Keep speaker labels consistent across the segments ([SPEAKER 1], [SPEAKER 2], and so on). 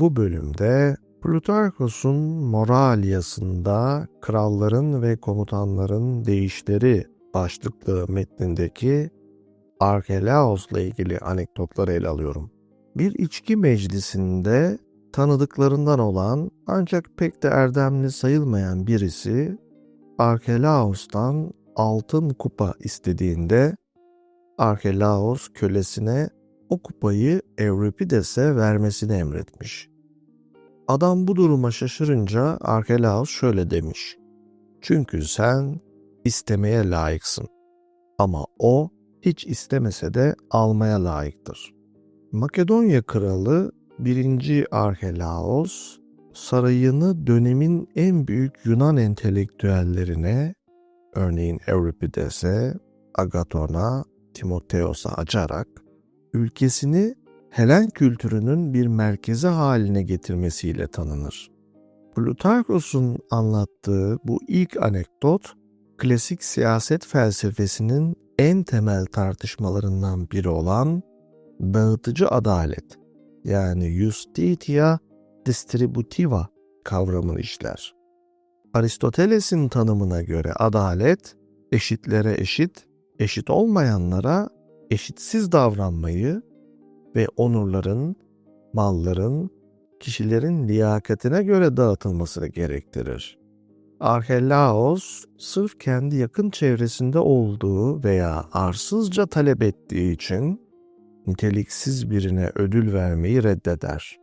[SPEAKER 1] Bu bölümde Plutarkos'un Moralyasında kralların ve komutanların değişleri başlıklı metnindeki Arkelaos'la ilgili anekdotları ele alıyorum. Bir içki meclisinde tanıdıklarından olan ancak pek de erdemli sayılmayan birisi Arkelaos'tan altın kupa istediğinde Arkelaos kölesine o kupayı Evripides'e vermesini emretmiş. Adam bu duruma şaşırınca Arkelaos şöyle demiş. Çünkü sen istemeye layıksın. Ama o hiç istemese de almaya layıktır. Makedonya kralı 1. Arkelaos sarayını dönemin en büyük Yunan entelektüellerine, örneğin Euripides'e, Agaton'a, Timoteos'a açarak ülkesini Helen kültürünün bir merkezi haline getirmesiyle tanınır. Plutarkos'un anlattığı bu ilk anekdot, klasik siyaset felsefesinin en temel tartışmalarından biri olan dağıtıcı adalet yani justitia distributiva kavramını işler. Aristoteles'in tanımına göre adalet, eşitlere eşit, eşit olmayanlara eşitsiz davranmayı ve onurların, malların, kişilerin liyakatine göre dağıtılmasını gerektirir. Archelaos sırf kendi yakın çevresinde olduğu veya arsızca talep ettiği için niteliksiz birine ödül vermeyi reddeder.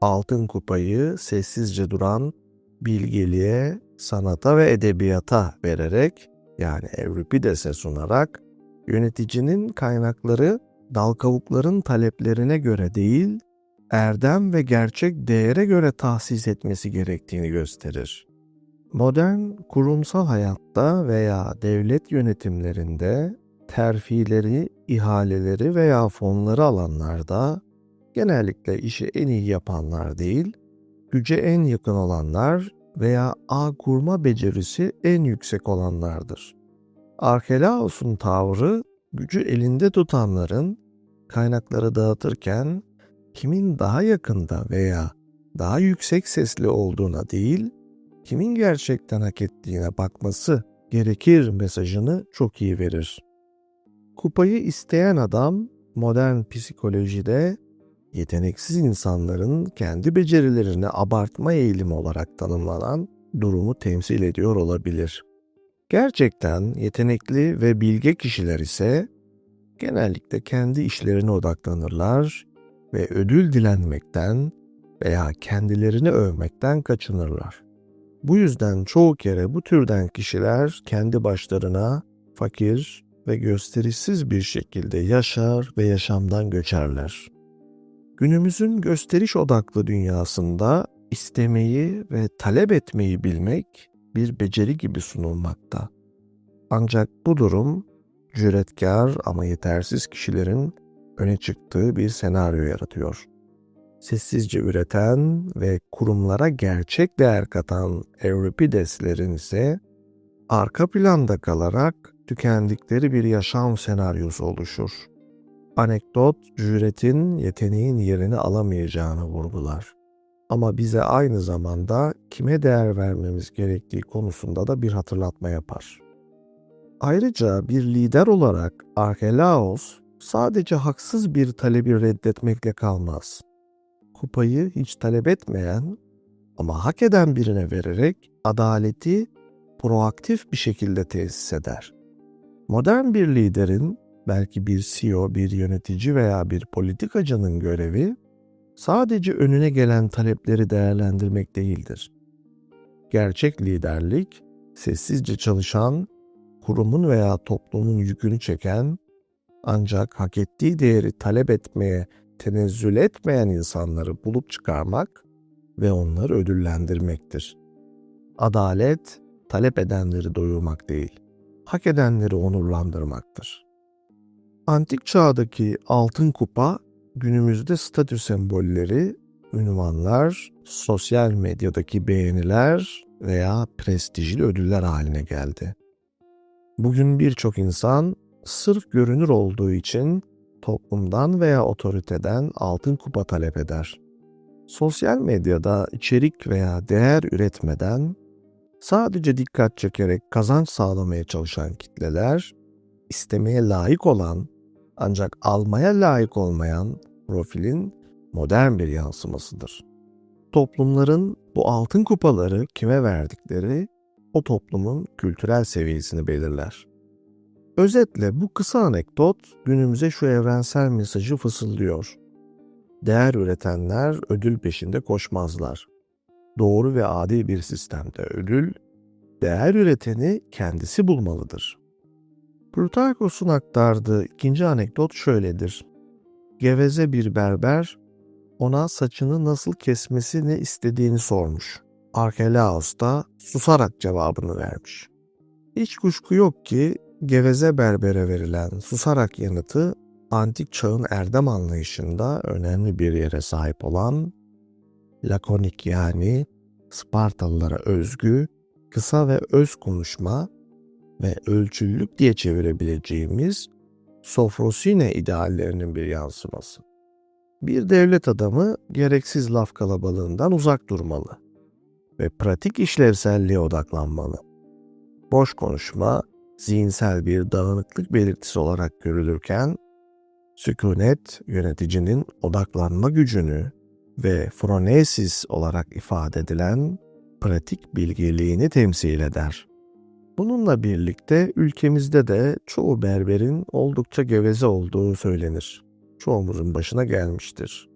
[SPEAKER 1] Altın kupayı sessizce duran bilgeliğe, sanata ve edebiyata vererek yani Evripides'e sunarak yöneticinin kaynakları dal kavukların taleplerine göre değil, erdem ve gerçek değere göre tahsis etmesi gerektiğini gösterir. Modern kurumsal hayatta veya devlet yönetimlerinde terfileri, ihaleleri veya fonları alanlarda genellikle işi en iyi yapanlar değil, güce en yakın olanlar veya ağ kurma becerisi en yüksek olanlardır. Arkelaos'un tavrı gücü elinde tutanların kaynakları dağıtırken kimin daha yakında veya daha yüksek sesli olduğuna değil, kimin gerçekten hak ettiğine bakması gerekir mesajını çok iyi verir. Kupayı isteyen adam modern psikolojide yeteneksiz insanların kendi becerilerini abartma eğilimi olarak tanımlanan durumu temsil ediyor olabilir. Gerçekten yetenekli ve bilge kişiler ise genellikle kendi işlerine odaklanırlar ve ödül dilenmekten veya kendilerini övmekten kaçınırlar. Bu yüzden çoğu kere bu türden kişiler kendi başlarına fakir ve gösterişsiz bir şekilde yaşar ve yaşamdan göçerler. Günümüzün gösteriş odaklı dünyasında istemeyi ve talep etmeyi bilmek bir beceri gibi sunulmakta. Ancak bu durum cüretkar ama yetersiz kişilerin öne çıktığı bir senaryo yaratıyor. Sessizce üreten ve kurumlara gerçek değer katan Euripides'lerin ise arka planda kalarak tükendikleri bir yaşam senaryosu oluşur. Anekdot, cüretin, yeteneğin yerini alamayacağını vurgular. Ama bize aynı zamanda kime değer vermemiz gerektiği konusunda da bir hatırlatma yapar. Ayrıca bir lider olarak Arkelaos sadece haksız bir talebi reddetmekle kalmaz. Kupayı hiç talep etmeyen ama hak eden birine vererek adaleti proaktif bir şekilde tesis eder. Modern bir liderin, belki bir CEO, bir yönetici veya bir politikacının görevi sadece önüne gelen talepleri değerlendirmek değildir. Gerçek liderlik, sessizce çalışan, kurumun veya toplumun yükünü çeken, ancak hak ettiği değeri talep etmeye tenezzül etmeyen insanları bulup çıkarmak ve onları ödüllendirmektir. Adalet, talep edenleri doyurmak değil, hak edenleri onurlandırmaktır. Antik çağdaki altın kupa günümüzde statü sembolleri, ünvanlar, sosyal medyadaki beğeniler veya prestijli ödüller haline geldi. Bugün birçok insan sırf görünür olduğu için toplumdan veya otoriteden altın kupa talep eder. Sosyal medyada içerik veya değer üretmeden sadece dikkat çekerek kazanç sağlamaya çalışan kitleler, istemeye layık olan ancak almaya layık olmayan profilin modern bir yansımasıdır. Toplumların bu altın kupaları kime verdikleri o toplumun kültürel seviyesini belirler. Özetle bu kısa anekdot günümüze şu evrensel mesajı fısıldıyor. Değer üretenler ödül peşinde koşmazlar. Doğru ve adil bir sistemde ödül, değer üreteni kendisi bulmalıdır. Plutarkos'un aktardığı ikinci anekdot şöyledir. Geveze bir berber ona saçını nasıl kesmesini istediğini sormuş. Arkelaos da susarak cevabını vermiş. Hiç kuşku yok ki geveze berbere verilen susarak yanıtı antik çağın erdem anlayışında önemli bir yere sahip olan lakonik yani Spartalılara özgü kısa ve öz konuşma ve ölçülülük diye çevirebileceğimiz sofrosine ideallerinin bir yansıması. Bir devlet adamı gereksiz laf kalabalığından uzak durmalı ve pratik işlevselliğe odaklanmalı. Boş konuşma zihinsel bir dağınıklık belirtisi olarak görülürken, sükunet yöneticinin odaklanma gücünü ve phronesis olarak ifade edilen pratik bilgeliğini temsil eder. Bununla birlikte ülkemizde de çoğu berberin oldukça geveze olduğu söylenir. Çoğumuzun başına gelmiştir.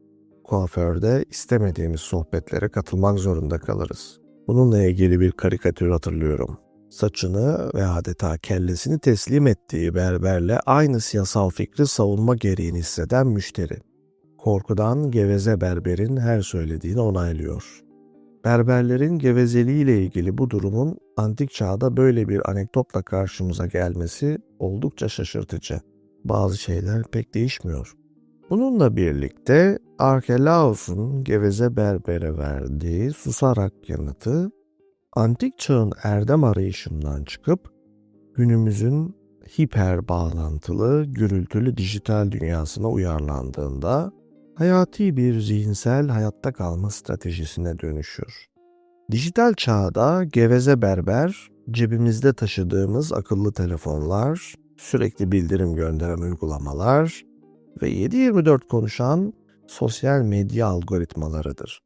[SPEAKER 1] Kuaförde istemediğimiz sohbetlere katılmak zorunda kalırız. Bununla ilgili bir karikatür hatırlıyorum. Saçını ve adeta kellesini teslim ettiği berberle aynı siyasal fikri savunma gereğini hisseden müşteri. Korkudan geveze berberin her söylediğini onaylıyor. Berberlerin gevezeliğiyle ilgili bu durumun antik çağda böyle bir anekdotla karşımıza gelmesi oldukça şaşırtıcı. Bazı şeyler pek değişmiyor. Bununla birlikte Arkelaos'un geveze berbere verdiği susarak yanıtı antik çağın erdem arayışından çıkıp günümüzün hiper bağlantılı, gürültülü dijital dünyasına uyarlandığında hayati bir zihinsel hayatta kalma stratejisine dönüşür. Dijital çağda geveze berber, cebimizde taşıdığımız akıllı telefonlar, sürekli bildirim gönderen uygulamalar ve 7/24 konuşan sosyal medya algoritmalarıdır.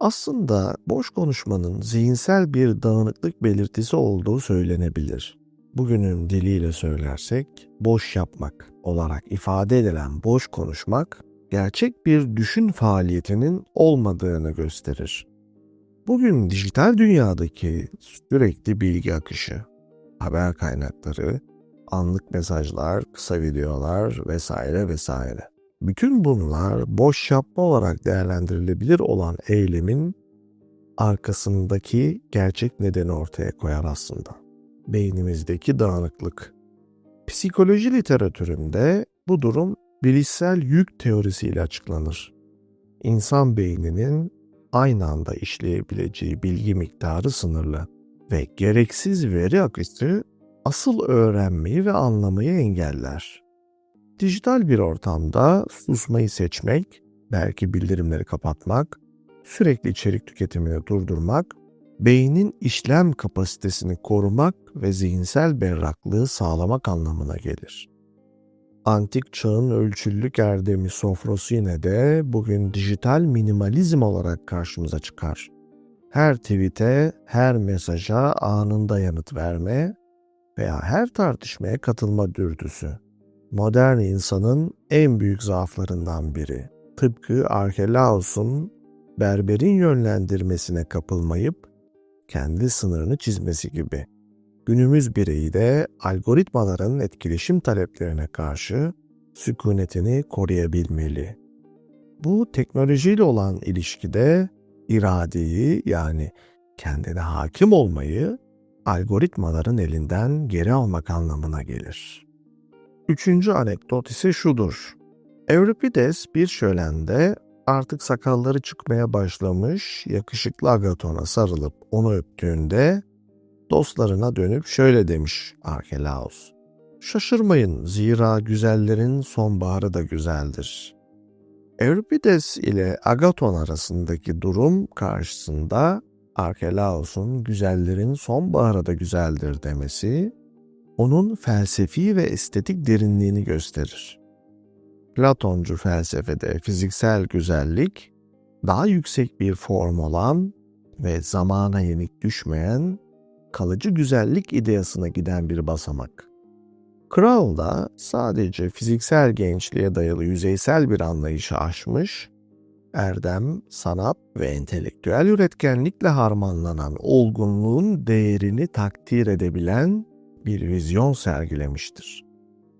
[SPEAKER 1] Aslında boş konuşmanın zihinsel bir dağınıklık belirtisi olduğu söylenebilir. Bugünün diliyle söylersek boş yapmak olarak ifade edilen boş konuşmak gerçek bir düşün faaliyetinin olmadığını gösterir. Bugün dijital dünyadaki sürekli bilgi akışı, haber kaynakları, anlık mesajlar, kısa videolar vesaire vesaire. Bütün bunlar boş yapma olarak değerlendirilebilir olan eylemin arkasındaki gerçek nedeni ortaya koyar aslında. Beynimizdeki dağınıklık. Psikoloji literatüründe bu durum bilişsel yük teorisiyle açıklanır. İnsan beyninin aynı anda işleyebileceği bilgi miktarı sınırlı ve gereksiz veri akışı asıl öğrenmeyi ve anlamayı engeller. Dijital bir ortamda susmayı seçmek, belki bildirimleri kapatmak, sürekli içerik tüketimini durdurmak, beynin işlem kapasitesini korumak ve zihinsel berraklığı sağlamak anlamına gelir. Antik çağın ölçülülük erdemi sofrası yine de bugün dijital minimalizm olarak karşımıza çıkar. Her tweet'e, her mesaja anında yanıt verme veya her tartışmaya katılma dürtüsü modern insanın en büyük zaaflarından biri. Tıpkı Arkelaos'un berberin yönlendirmesine kapılmayıp kendi sınırını çizmesi gibi. Günümüz bireyi de algoritmaların etkileşim taleplerine karşı sükunetini koruyabilmeli. Bu teknolojiyle olan ilişkide iradeyi yani kendine hakim olmayı algoritmaların elinden geri almak anlamına gelir. Üçüncü anekdot ise şudur. Euripides bir şölende artık sakalları çıkmaya başlamış yakışıklı Agaton'a sarılıp onu öptüğünde dostlarına dönüp şöyle demiş Arkelaos. Şaşırmayın zira güzellerin sonbaharı da güzeldir. Euripides ile Agaton arasındaki durum karşısında Arkelaos'un güzellerin sonbaharı da güzeldir demesi, onun felsefi ve estetik derinliğini gösterir. Platoncu felsefede fiziksel güzellik, daha yüksek bir form olan ve zamana yenik düşmeyen, kalıcı güzellik ideasına giden bir basamak. Kral da sadece fiziksel gençliğe dayalı yüzeysel bir anlayışı aşmış, erdem, sanat ve entelektüel üretkenlikle harmanlanan olgunluğun değerini takdir edebilen bir vizyon sergilemiştir.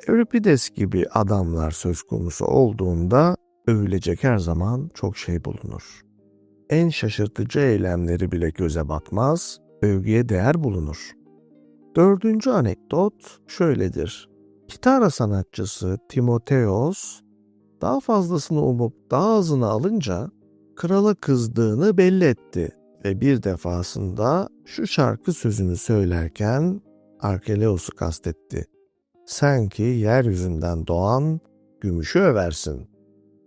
[SPEAKER 1] Euripides gibi adamlar söz konusu olduğunda övülecek her zaman çok şey bulunur. En şaşırtıcı eylemleri bile göze batmaz, övgüye değer bulunur. Dördüncü anekdot şöyledir. Kitara sanatçısı Timoteos daha fazlasını umup daha azını alınca krala kızdığını belli etti ve bir defasında şu şarkı sözünü söylerken Arkeleos'u kastetti. Sen ki yeryüzünden doğan gümüşü översin.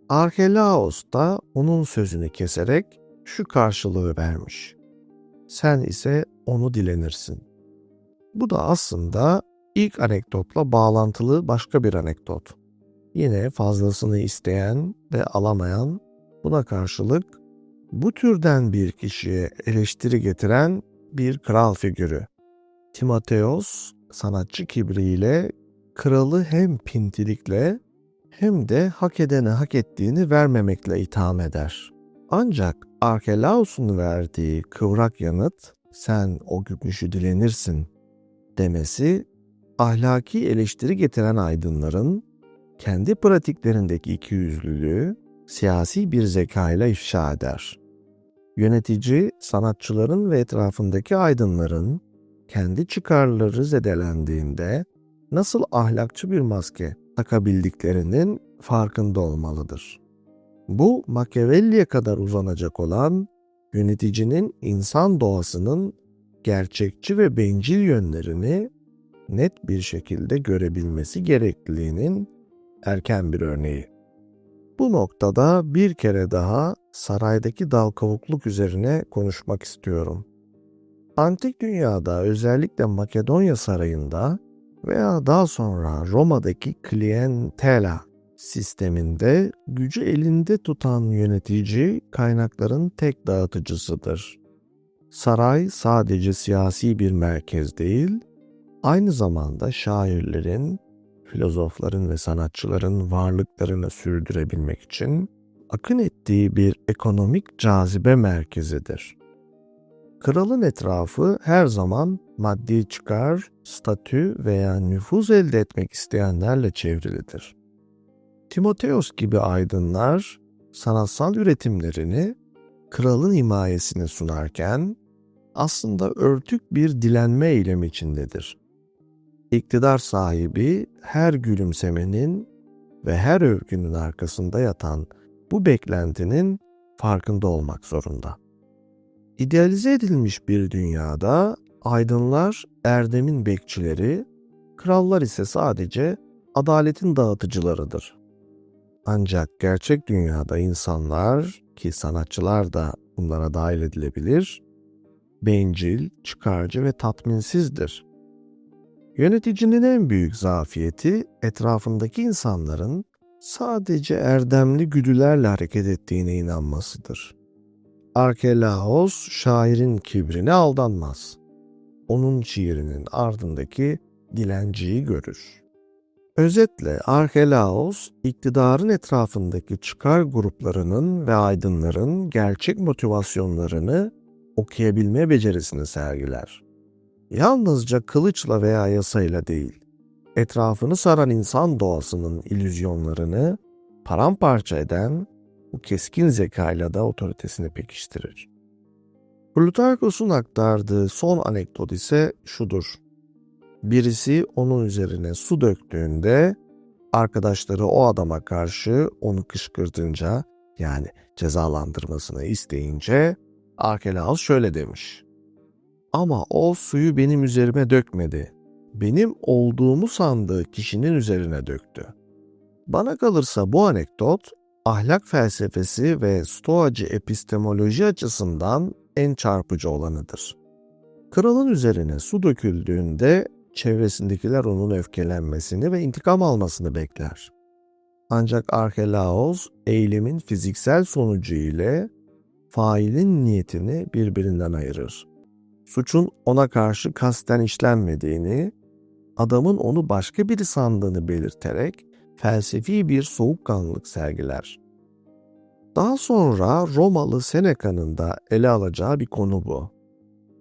[SPEAKER 1] Arkelaos da onun sözünü keserek şu karşılığı vermiş. Sen ise onu dilenirsin. Bu da aslında ilk anekdotla bağlantılı başka bir anekdot. Yine fazlasını isteyen ve alamayan, buna karşılık bu türden bir kişiye eleştiri getiren bir kral figürü. Timoteos sanatçı kibriyle kralı hem pintilikle hem de hak edene hak ettiğini vermemekle itham eder. Ancak Arkelaus'un verdiği kıvrak yanıt sen o gümüşü dilenirsin demesi ahlaki eleştiri getiren aydınların kendi pratiklerindeki ikiyüzlülüğü siyasi bir zekayla ifşa eder. Yönetici, sanatçıların ve etrafındaki aydınların kendi çıkarları zedelendiğinde nasıl ahlakçı bir maske takabildiklerinin farkında olmalıdır. Bu Machiavelli'ye kadar uzanacak olan yöneticinin insan doğasının gerçekçi ve bencil yönlerini net bir şekilde görebilmesi gerekliliğinin erken bir örneği. Bu noktada bir kere daha saraydaki dal kavukluk üzerine konuşmak istiyorum. Antik dünyada özellikle Makedonya sarayında veya daha sonra Roma'daki klientela sisteminde gücü elinde tutan yönetici kaynakların tek dağıtıcısıdır. Saray sadece siyasi bir merkez değil, aynı zamanda şairlerin, filozofların ve sanatçıların varlıklarını sürdürebilmek için akın ettiği bir ekonomik cazibe merkezidir. Kralın etrafı her zaman maddi çıkar, statü veya nüfuz elde etmek isteyenlerle çevrilidir. Timoteos gibi aydınlar sanatsal üretimlerini kralın himayesine sunarken aslında örtük bir dilenme eylemi içindedir. İktidar sahibi her gülümsemenin ve her övgünün arkasında yatan bu beklentinin farkında olmak zorunda. İdealize edilmiş bir dünyada aydınlar erdemin bekçileri, krallar ise sadece adaletin dağıtıcılarıdır. Ancak gerçek dünyada insanlar ki sanatçılar da bunlara dahil edilebilir, bencil, çıkarcı ve tatminsizdir. Yöneticinin en büyük zafiyeti etrafındaki insanların sadece erdemli güdülerle hareket ettiğine inanmasıdır. Arkelaos şairin kibrine aldanmaz. Onun şiirinin ardındaki dilenciyi görür. Özetle Arkelaos, iktidarın etrafındaki çıkar gruplarının ve aydınların gerçek motivasyonlarını okuyabilme becerisini sergiler. Yalnızca kılıçla veya yasayla değil, etrafını saran insan doğasının ilüzyonlarını paramparça eden bu keskin zekayla da otoritesini pekiştirir. Plutarkos'un aktardığı son anekdot ise şudur. Birisi onun üzerine su döktüğünde arkadaşları o adama karşı onu kışkırtınca yani cezalandırmasını isteyince Arkelaos şöyle demiş. Ama o suyu benim üzerime dökmedi. Benim olduğumu sandığı kişinin üzerine döktü. Bana kalırsa bu anekdot ahlak felsefesi ve stoacı epistemoloji açısından en çarpıcı olanıdır. Kralın üzerine su döküldüğünde çevresindekiler onun öfkelenmesini ve intikam almasını bekler. Ancak Archelaos eylemin fiziksel sonucu ile failin niyetini birbirinden ayırır. Suçun ona karşı kasten işlenmediğini, adamın onu başka biri sandığını belirterek felsefi bir soğukkanlılık sergiler. Daha sonra Romalı Seneca'nın da ele alacağı bir konu bu.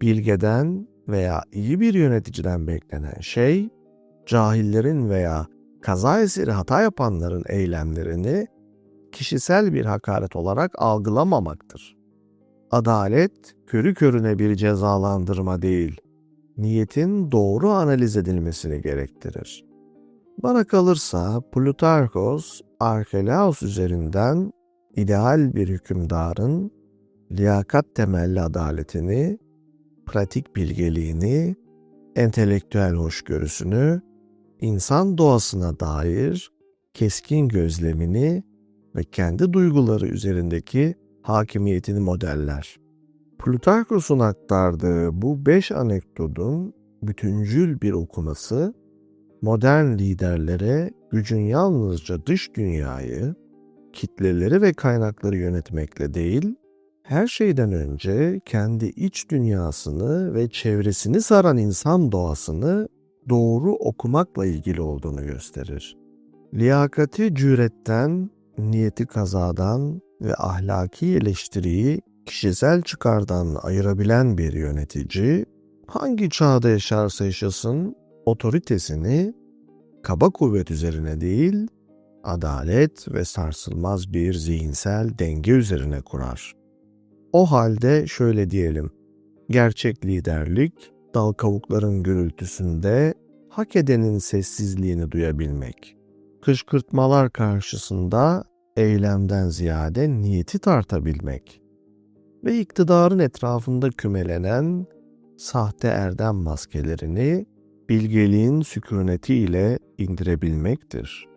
[SPEAKER 1] Bilgeden veya iyi bir yöneticiden beklenen şey, cahillerin veya kaza eseri hata yapanların eylemlerini kişisel bir hakaret olarak algılamamaktır. Adalet, körü körüne bir cezalandırma değil, niyetin doğru analiz edilmesini gerektirir. Bana kalırsa Plutarkos, Arkelaos üzerinden ideal bir hükümdarın liyakat temelli adaletini, pratik bilgeliğini, entelektüel hoşgörüsünü, insan doğasına dair keskin gözlemini ve kendi duyguları üzerindeki hakimiyetini modeller. Plutarkos'un aktardığı bu beş anekdotun bütüncül bir okuması, modern liderlere gücün yalnızca dış dünyayı, kitleleri ve kaynakları yönetmekle değil, her şeyden önce kendi iç dünyasını ve çevresini saran insan doğasını doğru okumakla ilgili olduğunu gösterir. Liyakati cüretten, niyeti kazadan ve ahlaki eleştiriyi kişisel çıkardan ayırabilen bir yönetici, hangi çağda yaşarsa yaşasın otoritesini kaba kuvvet üzerine değil, adalet ve sarsılmaz bir zihinsel denge üzerine kurar. O halde şöyle diyelim, gerçek liderlik, dal kavukların gürültüsünde hak edenin sessizliğini duyabilmek. Kışkırtmalar karşısında eylemden ziyade niyeti tartabilmek ve iktidarın etrafında kümelenen sahte erdem maskelerini bilgeliğin sükuneti ile indirebilmektir.